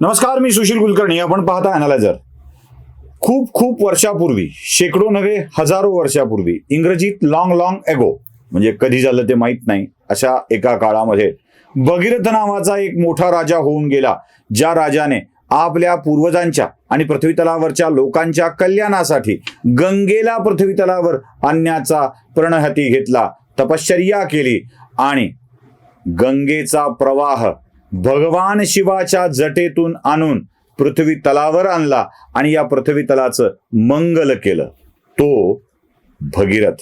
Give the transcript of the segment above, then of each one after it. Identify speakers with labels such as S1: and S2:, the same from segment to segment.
S1: नमस्कार मी सुशील कुलकर्णी. आपण पाहता अनालायझर खूप खूप वर्षापूर्वी शेकडो नव्हे हजारो वर्षापूर्वी इंग्रजीत लॉंग लॉंग एगो म्हणजे कधी झालं ते माहीत नाही अशा एका काळामध्ये भगीरथ नावाचा एक मोठा राजा होऊन गेला ज्या राजाने आपल्या पूर्वजांच्या आणि पृथ्वीतलावरच्या लोकांच्या कल्याणासाठी गंगेला पृथ्वीतलावर आणण्याचा प्रणहती घेतला तपश्चर्या केली आणि गंगेचा प्रवाह भगवान शिवाच्या जटेतून आणून पृथ्वी तलावर आणला आणि या पृथ्वी तलाचं मंगल केलं. तो भगीरथ.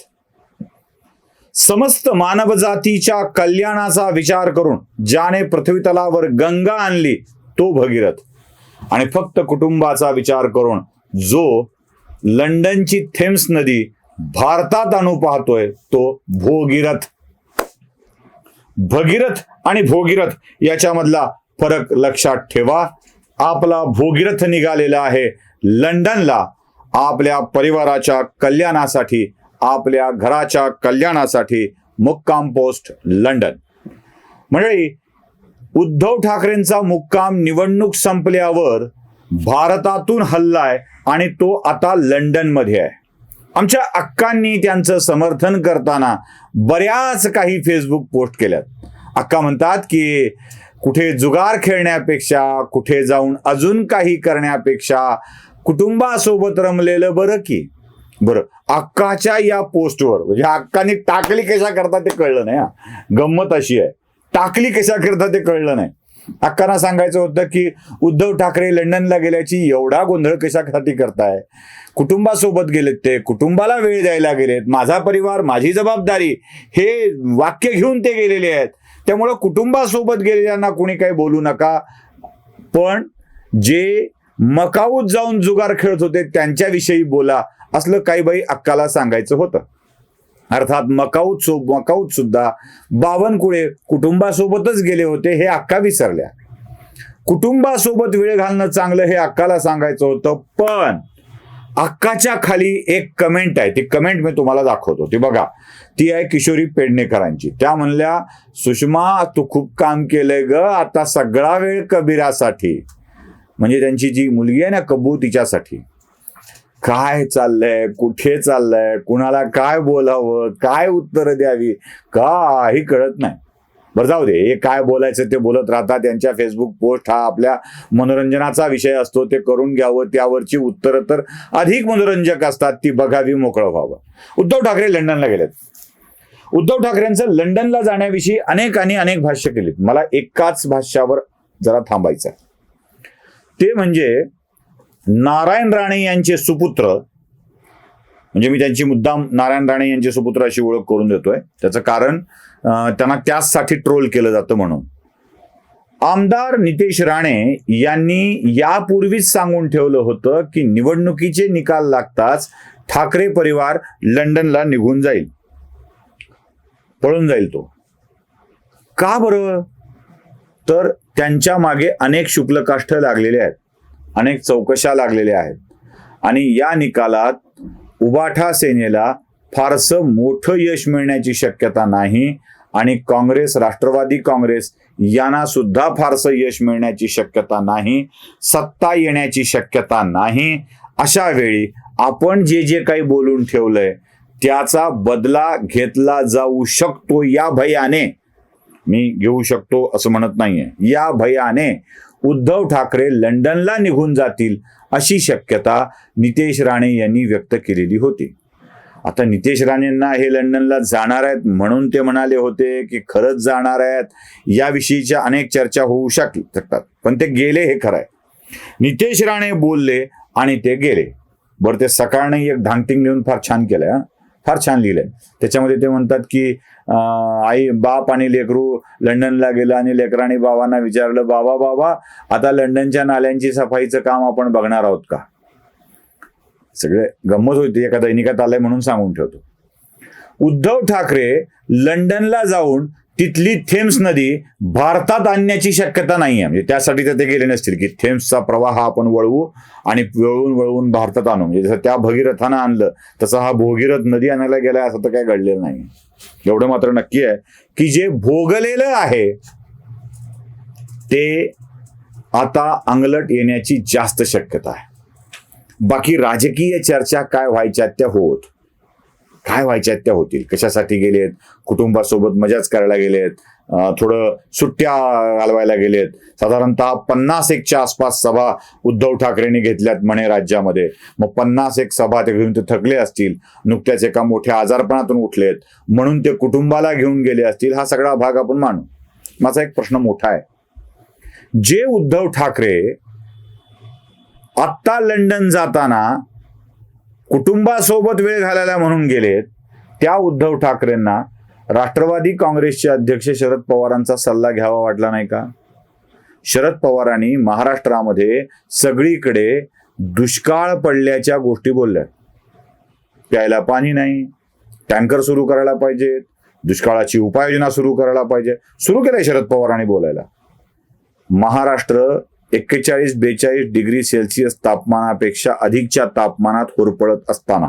S1: समस्त मानवजातीच्या कल्याणाचा विचार करून ज्याने पृथ्वी तलावर गंगा आणली तो भगीरथ. आणि फक्त कुटुंबाचा विचार करून जो लंडनची थेम्स नदी भारतात आणू पाहतोय तो भोगीरथ. भगीरथ आणि भोगीरथ याच्यामधला फरक लक्षात ठेवा. आपला भोगीरथ निघालेला आहे लंडनला. आपल्या परिवाराच्या कल्याणासाठी आपल्या घराच्या कल्याणासाठी मुक्काम पोस्ट लंडन. मंडळी उद्धव ठाकरेंचा मुक्काम निवडणूक संपल्यावर भारतातून हल्लाय आणि तो आता लंडनमध्ये आहे. आमच्या अक्कांनी त्यांचं समर्थन करताना बऱ्याच काही फेसबुक पोस्ट केल्यात. अक्का म्हणतात की कुठे जुगार खेळण्यापेक्षा कुठे जाऊन अजून काही करण्यापेक्षा कुटुंबासोबत रमलेलं बरं की? बरं. अक्काच्या या पोस्टवर म्हणजे अक्काने टाकली कशा करता ते कळलं नाही हा. गंमत अशी आहे. टाकली कशा करता ते कळलं नाही. अक्कांना सांगायचं होतं की उद्धव ठाकरे लंडनला गेल्याची एवढा गोंधळ कशासाठी करताय? कुटुंबासोबत गेलेत ते कुटुंबाला वेळ द्यायला गेलेत माझा परिवार माझी जबाबदारी हे वाक्य घेऊन ते गेलेले आहेत. त्यामुळं कुटुंबासोबत गेलेल्यांना कोणी काही बोलू नका. पण जे मकाऊत जाऊन जुगार खेळत होते त्यांच्याविषयी बोला. असलं काही बाई अक्काला सांगायचं होतं. अर्थात मकाऊत सो मकाऊत सुद्धा बावनकुळे कुटुंबासोबतच गेले होते हे अक्का विसरल्या. कुटुंबासोबत वेळ घालणं चांगलं हे अक्काला सांगायचं होतं पण अक्काच्या खाली एक कमेंट आहे. ती कमेंट मी तुम्हाला दाखवतो. ती बघा. ती आहे किशोरी पेडणेकरांची. त्या म्हणल्या सुषमा तू खूप काम केलंय ग. आता सगळा वेळ कबीरासाठी. म्हणजे त्यांची जी मुलगी आहे ना कबू तिच्यासाठी. काय चाललंय? कुठे चाललंय? कुणाला काय बोलावं? काय उत्तर द्यावी? काही कळत नाही. बरं जाऊ दे. हे काय बोलायचं ते बोलत राहतात. त्यांच्या फेसबुक पोस्ट हा आपल्या मनोरंजनाचा विषय असतो. ते करून घ्यावं. त्यावरची उत्तरं तर अधिक मनोरंजक असतात. ती बघावी मोकळं व्हावं. उद्धव ठाकरे लंडनला गेलेत. उद्धव ठाकरेंचं लंडनला जाण्याविषयी अनेकांनी अनेक भाष्य केलीत. मला एकाच भाष्यावर जरा थांबायचं आहे. ते म्हणजे नारायण राणे यांचे सुपुत्र म्हणजे मी त्यांची मुद्दाम नारायण राणे यांचे सुपुत्र अशी ओळख करून देतोय. त्याचं कारण त्यांना त्याचसाठी ट्रोल केलं जातं म्हणून. आमदार नितेश राणे यांनी यापूर्वीच सांगून ठेवलं होतं की निवडणुकीचे निकाल लागताच ठाकरे परिवार लंडनला निघून जाईल. पळून जाईल तो. का बरं? तर त्यांच्या मागे अनेक शुक्लकाष्ठ लागलेले आहेत. अनेक चौकशा लागलेल्या आहेत. आणि या निकालात उबाठा सेनेला फारसं मोठं यश मिळण्याची शक्यता नाही आणि काँग्रेस राष्ट्रवादी काँग्रेस यांना सुद्धा फारसं यश मिळण्याची शक्यता नाही सत्ता येण्याची शक्यता नाही. अशा वेळी आपण जे जे काही बोलून ठेवलंय त्याचा बदला घेतला जाऊ शकतो या भयाने. मी घेऊ शकतो असं म्हणत नाहीये. या भयाने उद्धव ठाकरे लंडनला निघून जातील अशी शक्यता नितेश राणे यांनी व्यक्त केलेली होती. आता नितेश राणेंना हे लंडनला जाणार आहेत म्हणून ते म्हणाले होते की खरंच जाणार आहेत याविषयीच्या अनेक चर्चा होऊ शक शकतात. पण ते गेले हे खरं आहे. नितेश राणे बोलले आणि ते गेले. बरं ते सकाळने एक धांगटिंग लिहून फार छान केलं फार छान लिहिलंय. त्याच्यामध्ये ते म्हणतात की आई बाप आणि लेकरू लंडनला गेलं आणि लेकराने बाबांना विचारलं बाबा बाबा आता लंडनच्या नाल्यांची सफाईचं काम आपण बघणार आहोत का? सगळे गंमत होती एका दैनिकात आलंय म्हणून सांगून ठेवतो. उद्धव ठाकरे लंडनला जाऊन तिथली थेम्स नदी भारतात आणण्याची शक्यता नाही आहे म्हणजे त्यासाठी तर ते गेले नसतील की थेम्सचा प्रवाह आपण वळवू आणि वळवून वळवून भारतात आणू. म्हणजे जसं त्या भगीरथानं आणलं तसं हा भोगीरथ नदी आणायला गेलाय असं तर काही घडलेलं नाही. एवढं मात्र नक्की आहे की जे भोगलेलं आहे ते आता अंगलट येण्याची जास्त शक्यता आहे. बाकी राजकीय चर्चा काय व्हायच्या त्या होत. काय व्हायच्या त्या होतील कशासाठी गेलेत? कुटुंबासोबत मजाच करायला गेलेत. थोडं सुट्ट्या घालवायला गेलेत. साधारणतः पन्नास एकच्या आसपास सभा उद्धव ठाकरेंनी घेतल्यात म्हणे राज्यामध्ये. मग पन्नास एक सभा ते घेऊन ते थकले असतील. नुकत्याच एका मोठ्या आजारपणातून उठलेत. म्हणून ते कुटुंबाला घेऊन गेले असतील. हा सगळा भाग आपण मानू माझा एक प्रश्न मोठा आहे. जे उद्धव ठाकरे आत्ता लंडन जाताना कुटुंबासोबत वेळ घालायला म्हणून गेलेत त्या उद्धव ठाकरेंना राष्ट्रवादी काँग्रेसचे अध्यक्ष शरद पवारांचा सल्ला घ्यावा वाटला नाही का? शरद पवारांनी महाराष्ट्रामध्ये सगळीकडे दुष्काळ पडल्याच्या गोष्टी बोलल्या प्यायला पाणी नाही टँकर सुरू करायला पाहिजेत दुष्काळाची उपाययोजना सुरू करायला पाहिजे सुरू केलंय शरद पवारांनी बोलायला. महाराष्ट्र एक्केचाळीस बेचाळीस डिग्री सेल्सिअस तापमानापेक्षा अधिकच्या तापमानात होरपळत असताना.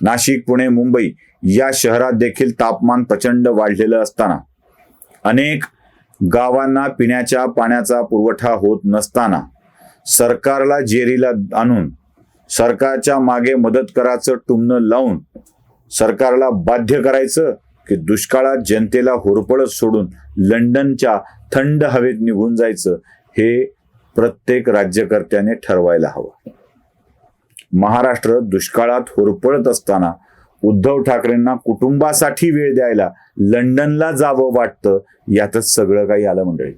S1: नाशिक पुणे मुंबई या शहरात देखील तापमान प्रचंड वाढलेलं असताना. अनेक गावांना पिण्याच्या पाण्याचा पुरवठा होत नसताना सरकारला जेरीला आणून सरकारच्या मागे मदत करायचं टुमणं लावून सरकारला बाध्य करायचं की दुष्काळात जनतेला होरपळत सोडून लंडनच्या थंड हवेत निघून जायचं हे प्रत्येक राज्यकर्त्याने ठरवायला हवं. महाराष्ट्र दुष्काळात होरपळत असताना उद्धव ठाकरेंना कुटुंबासाठी वेळ द्यायला लंडनला जावं वाटतं यातच सगळं काही आलं मंडळी.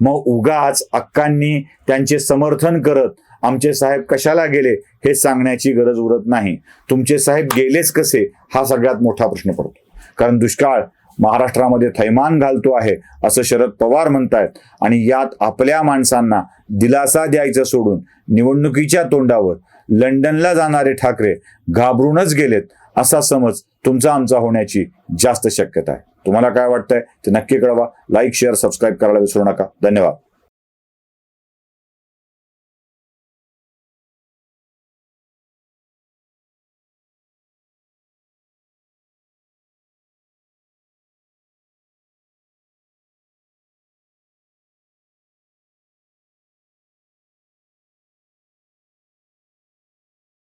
S1: मग उगाच अक्कांनी त्यांचे समर्थन करत आमचे साहेब कशाला गेले हे सांगण्याची गरज उरत नाही. तुमचे साहेब गेलेच कसे? हा सगळ्यात मोठा प्रश्न पडतो. कारण दुष्काळ महाराष्ट्रामध्ये थैमान घालतो आहे असं शरद पवार म्हणतायत. आणि यात आपल्या माणसांना दिलासा द्यायचं सोडून निवडणुकीच्या तोंडावर लंडनला जाणारे ठाकरे घाबरूनच गेलेत असा समज तुमचा आमचा होण्याची जास्त शक्यता आहे. तुम्हाला काय वाटतंय ते नक्की कळवा. लाईक शेअर सबस्क्राईब करायला विसरू नका. धन्यवाद.